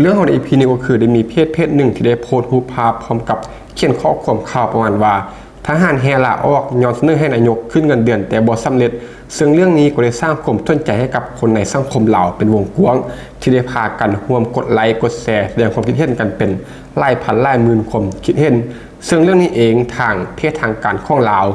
เรื่องของใน EP นี้ก็คือได้มีเพจเพจหนึ่งที่ได้โพสต์รูปภาพพร้อมกับเขียนข้อความข่าวประมาณว่าทหารแฮลาออกยอนเสนอให้นายกขึ้นเงินเดือนแต่บ่สำเร็จ ซึ่งเรื่องนี้ก็ได้สร้างความสนใจให้กับคนในสังคมเหล่าเป็นวงกว้าง ที่ได้พากันร่วมกดไลค์กดแชร์แสดงความคิดเห็นกันเป็นไล่พันไล่หมื่นความคิดเห็น ซึ่งเรื่องนี้เองทางเพจทางการของลาว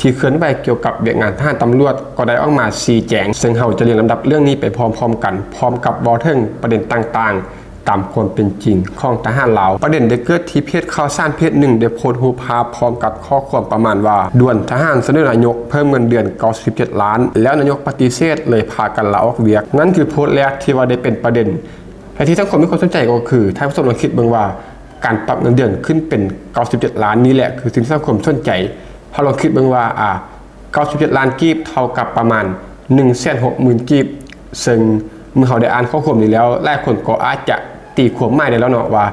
ที่เคลื่อนไหวเกี่ยวกับเวียกงานทหารตำรวจก็ได้ออกมาชี้แจง ซึ่งเราจะเรียงลำดับเรื่องนี้ไปพร้อมๆ กัน พร้อมกับบอเทิงประเด็นต่างๆ ตามความเป็นจริงของทหารลาวประเด็นได้เกิดที่เพจข่าวสารเพจหนึ่งได้โพสต์รูปภาพพร้อมกับข้อความประมาณว่าด่วนทหารเสนอนายกเพิ่มเงินเดือน 97 ล้าน แล้วนายกปฏิเสธเลยพากันลาออกเวียก นั่นคือโพสต์แรกที่ว่าได้เป็นประเด็นแต่ที่ทั้งคนมีความสนใจก็คือท่านผู้ชมลองคิดเบิ่งว่าการปรับเงินเดือนขึ้นเป็น 97 ล้านนี้แหละคือสิ่งที่สังคมสนใจพอลองคิดเบิ่งว่าอ่า 97 ล้านกีบเท่ากับประมาณ160,000กีบซึ่งเมื่อเขาได้อ่านข้อความนี้แล้วหลายคนก็อาจจะ ตีขวบไม่ได้แล้วเนาะว่า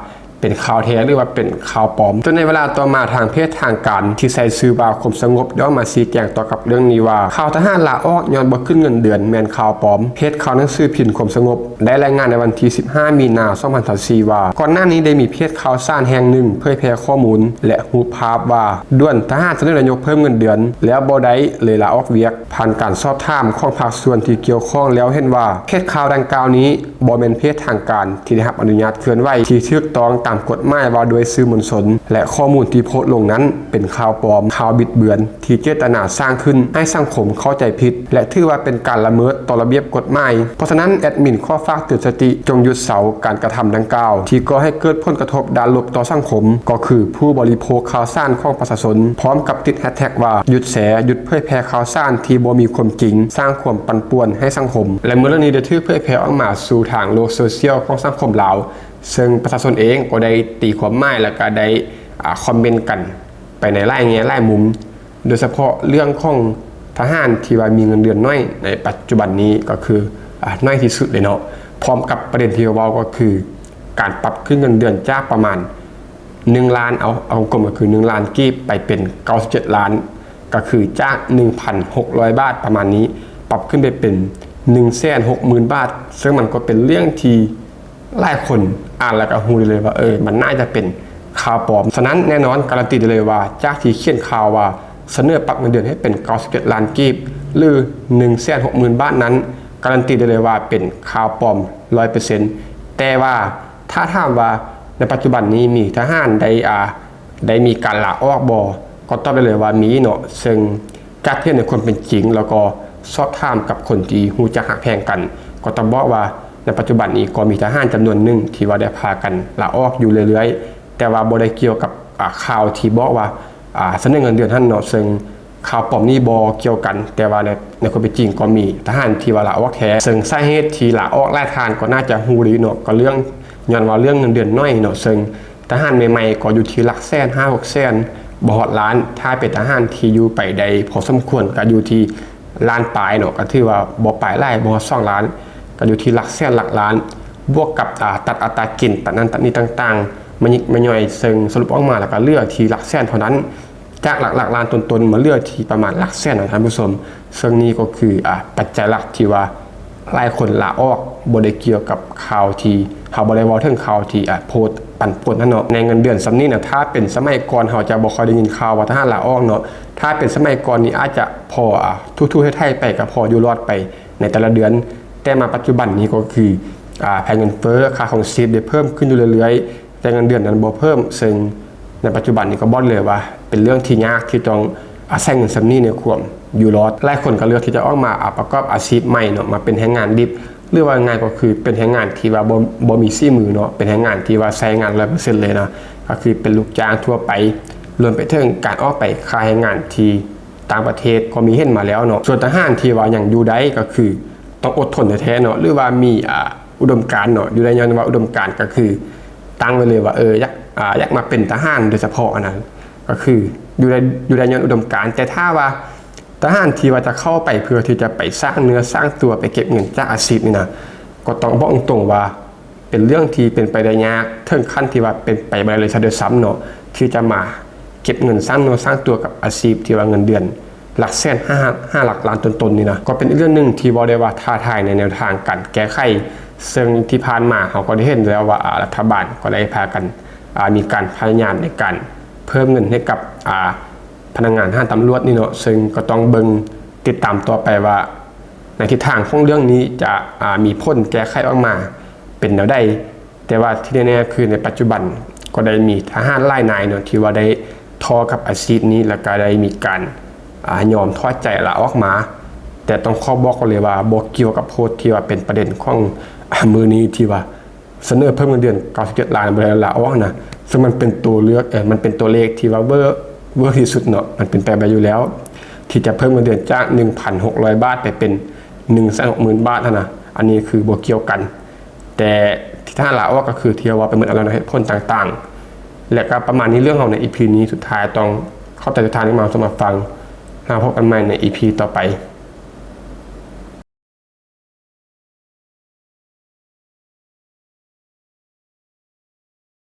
เป็นข่าวแท้หรือว่าเป็นข่าวปลอมจนในเวลาต่อมาทางเพศทางการที่ใส่ซื้อบาคมสงบย่อมาชี้แจงต่อกับเรื่องนี้ว่าข่าวทหารลาออกย้อนบ่ขึ้นเงินเดือนแมนข่าวปลอมเพจข่าวหนังสือพิมพ์คมสงบ ได้รายงานในวันที่ 15 มีนาคม2024ว่า ก่อนหน้านี้ได้มีเพจข่าวสารแห่งหนึ่งเผยแพร่ข้อมูล และรูปภาพว่าด่วนทหารเสนอนายกเพิ่มเงินเดือน แล้วบ่ได้เลยลาออกเวียก ผ่านการสอบถามของภาคส่วนที่เกี่ยวข้องแล้วเห็นว่าเพจข่าวดังกล่าวนี้บ่แม่นเพจทางการที่ได้รับอนุญาตเคลื่อนไหวที่ถูกต้องตามามกฎหมายว่าโดยสื่อมวลชน และข้อมูลที่โพสต์ลงนั้น เป็นข่าวปลอมข่าวบิดเบือน ที่เจตนาสร้างขึ้นให้สังคมเข้าใจผิด และถือว่าเป็นการละเมิดต่อระเบียบกฎหมายเพราะฉะนั้นแอดมินข้อฝากเตือนสติจงหยุดเสาการกระทำดังกล่าว ที่ก่อให้เกิดผลกระทบด้านลบต่อสังคม ก็คือผู้บริโภคข่าวสารของประชาชนพร้อมกับติดแฮชแท็กว่าหยุดแสหยุดเผยแพร่ข่าวสารที่บ่มีความจริง สร้างความปั่นป่วนให้สังคม และเมื่อเรื่องนี้ได้ถูกเผยแพร่ออกมาสู่ทางโลกโซเชียลของสังคมลาว ซึ่งประชาชนเองก็ได้ตีความหมายและก็ได้อคอมเมนต์กันไปในไล่แง่ไล่มุม โดยเฉพาะเรื่องของทหารที่ว่ามีเงินเดือนน้อยในปัจจุบันนี้ก็คืออน้อยที่สุดเลยเนาะพร้อมกับประเด็นที่เราก็คือ การปรับขึ้นเงินเดือนจากประมาณ 1 ล้านเอาเอากลมก็คือ 1 ล้านกีบไปเป็น 97 ล้าน ก็คือจาก 1,600 บาทประมาณนี้ ปรับขึ้นไปเป็น 160,000 บาท ซึ่งมันก็เป็นเรื่องที่ หลายคนอ่านแล้วก็ฮู้เลยว่าเออมันน่าจะเป็นข่าวปลอม ฉะนั้นแน่นอนการันตีเลยว่า จากที่เขียนข่าวว่าเสนอปรับเงินเดือนให้เป็น 97 ล้านกีบ หรือ 160,000 บาทนั้น การันตีได้เลยว่าเป็นข่าวปลอม 100%แต่ว่าถ้าถามว่าในปัจจุบันนี้มีทหารได้อ่าได้มีการลาออกบก็ตอบได้เลยว่ามีเนาะซึ่งจากเพื่อนในความเป็นจริง แล้วก็สอบถามกับคนที่ฮู้จักหักแพงกัน ก็ต้องบอกว่า ในปัจจุบันนี้ก็มีทหารจำนวนหนึ่งที่ว่าได้พากันลาออกอยู่เรื่อยๆ แต่ว่าบ่ได้เกี่ยวกับข่าวที่บอกว่าอ่าเสนอเงินเดือนท่านเนาะซึ่งข่าวปลอมนี่บอเกี่ยวกัน แต่ว่าในในความเป็นจริงก็มีทหารที่ว่าลาออกแท้ซึ่งสาเหตุที่ลาออกไล่ทานก็น่าจะฮู้ดีเนาะก็เรื่องย้อนว่าเรื่องเงินเดือนน้อยเนาะซึ่งทหารใหม่ๆก็อยู่ที่หลักแสนห้าหกแสนบฮอดล้านถ้าเป็นทหารที่อยู่ไปได้พอสมควรก็อยู่ที่ล้านปลายเนาะก็ถือว่าบ่ปลายไล่บ่ฮอดสองล้าน ก็อยู่ที่หลักแสนหลักล้าน บวกกับตัดอัตรากินตัดนั้นตัดนี้ต่างๆ มันยิกมันย่อยซึ่งสรุปออกมาแล้วก็เลือกที่หลักแสนเท่านั้น จากหลักหลักล้านตนๆมาเลือกที่ประมาณหลักแสนนะท่านผู้ชมซึ่งนี้ก็คืออะปัจจัยหลักที่ว่าหลายคนลาออกบได้เกี่ยวกับข่าวที่ข่าวบริวารเรื่องข่าวที่อะโพสปั่นป่วนนั่นเนาะในเงินเดือนสำนี้เนี่ยถ้าเป็นสมัยก่อนเราจะบ่ค่อยได้ยินข่าวว่าทหาลาออกเนาะถ้าเป็นสมัยก่อนนี่อาจจะพออะทุๆให้ไทยไปก็พออยู่รอดไปในแต่ละเดือน แต่มาปัจจุบันนี้ก็คืออ่าแพงเงินเฟ้อค่าของชีพได้เพิ่มขึ้นอยู่เรื่อยๆ แต่เงินเดือนนั้นบ่เพิ่ม ซึ่งในปัจจุบันนี้ก็บอกเลยว่า เป็นเรื่องที่ยากที่ต้องอาศัยเงินสำนี้ในควมอยู่รอดหลายคนก็เลือกที่จะออกมาอะประกอบอาชีพใหม่เนาะมาเป็นแรงงานดิบหรือว่างายก็คือเป็นแรงงานที่ว่าบ่บ่มีซี่มือเนาะเป็นแรงงานที่ว่าใช้งานร้อยเปอร์เซ็นต์เลยนะก็คือเป็นลูกจ้างทั่วไปรวมไปถึงการออกไปค่าแรงงานที่ต่างประเทศก็มีเห็นมาแล้วเนาะส่วนทหารที่ว่าอย่างอยู่ได้ก็คือ ต้องอดทนแท้เนาะหรือว่ามีอุดมการณ์เนาะอยู่ได้ย้อนว่าอุดมการณ์ก็คือ ตั้งไว้เลยว่าเอออยากอยากมาเป็นทหารโดยเฉพาะอันนั้นก็คืออยู่ในอยู่ในยอนอุดมการณ์แต่ถ้าว่าทหารที่ว่าจะเข้าไปเพื่อที่จะไปสร้างเนื้อสร้างตัวไปเก็บเงินจากอาชีพนี่นะก็ต้องบอกตรงว่าเป็นเรื่องที่เป็นไปได้ยากถึงขั้นที่ว่าเป็นไปไม่ได้เลยซะด้วยซ้ำเนาะที่จะมาเก็บเงินสร้างเนื้อสร้างตัวกับอาชีพที่ว่าเงินเดือน หลักแสนห้าห้าหลักล้านต้นๆนี่นะก็เป็นอีกเรื่องหนึ่งที่บอกได้ว่าท้าทายในแนวทางการแก้ไขซึ่งที่ผ่านมาเขาก็ได้เห็นแล้วว่ารัฐบาลก็ได้พากันมีการพยายามในการเพิ่มเงินให้กับพนักงานห้างตำรวจนี่เนาะซึ่งก็ต้องเบิงติดตามต่อไปว่า ในทิศทางของเรื่องนี้จะมีพ้นแก้ไขออกมา เป็นแนวใดแต่ว่าที่แน่ๆคือในปัจจุบันก็ได้มีทหารไล่นายเนาะที่ว่าได้ทอกับอาชีพนี้แล้วก็ได้มีการ ยอมทอดใจละออกมา แต่ต้องข้อบอกเลยว่าบอกเกี่ยวกับโพสที่ว่าเป็นประเด็นของอมือนี้ที่ว่าเสนอเพิ่มเงินเดือน 97 ล้านบริละออกนะซึ่งมันเป็นตัวเลือกเออมันเป็นตัวเลขที่ว่าเวอร์เวอร์ที่สุดเนาะมันเป็นไปลไปอยู่แล้ว ที่จะเพิ่มเงินเดือนจาก 1,600 บาทไปเป็น160,000บาทนะนะอันนี้คือบวกเกี่ยวกัน แต่ที่ท่านลาออกก็คือที่ว่าเป็นเหมือนอะไรนะเหตุผลต่างๆ และก็ประมาณนี้เรื่องของใน EP นี้สุดท้ายต้องเข้าใจสุดท้ายนี้มาสมัครฟัง แล้วพบกันใหม่ใน EP ต่อไป